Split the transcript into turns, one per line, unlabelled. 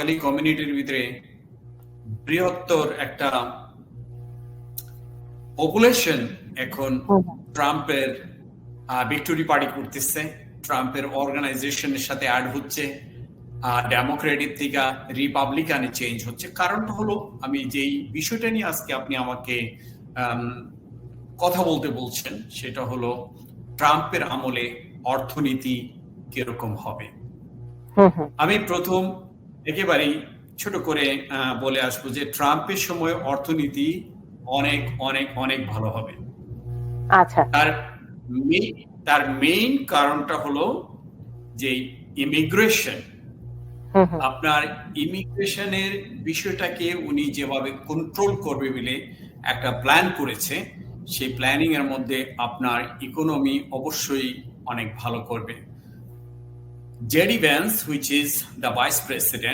বাঙালি কমিউনিটির ভিতরে বৃহত্তর একটা পপুলেশন এখন ট্রাম্পের ভিক্টোরি পার্টি করতেছে। ট্রাম্পের অর্গানাইজেশনের সাথে অ্যাড হচ্ছে। ডেমোক্রেটিক থেকে রিপাবলিকানে চেঞ্জ হচ্ছে। কারণটা হলো আমি যেই বিষয়টা নিয়ে আজকে আপনি আমাকে আম, কথা বলতে বলছেন সেটা হলো ট্রাম্পের আমলে অর্থনীতি কীরকম হবে?
হুম হুম
আমি প্রথম একেবারেই ছোট করে বলে আসব যে ট্রাম্পের সময় অর্থনীতি অনেক অনেক অনেক ভালো হবে।
আচ্ছা।
তার তার মেইন কারণটা হলো যে ইমিগ্রেশন। আপনার ইমিগ্রেশনের বিষয়টাকে উনি যেভাবে কন্ট্রোল করবে বলে একটা প্ল্যান করেছে সেই প্ল্যানিং এর মধ্যে আপনার ইকোনমি অবশ্যই অনেক ভালো করবে। Jerry Vance, which is the vice president,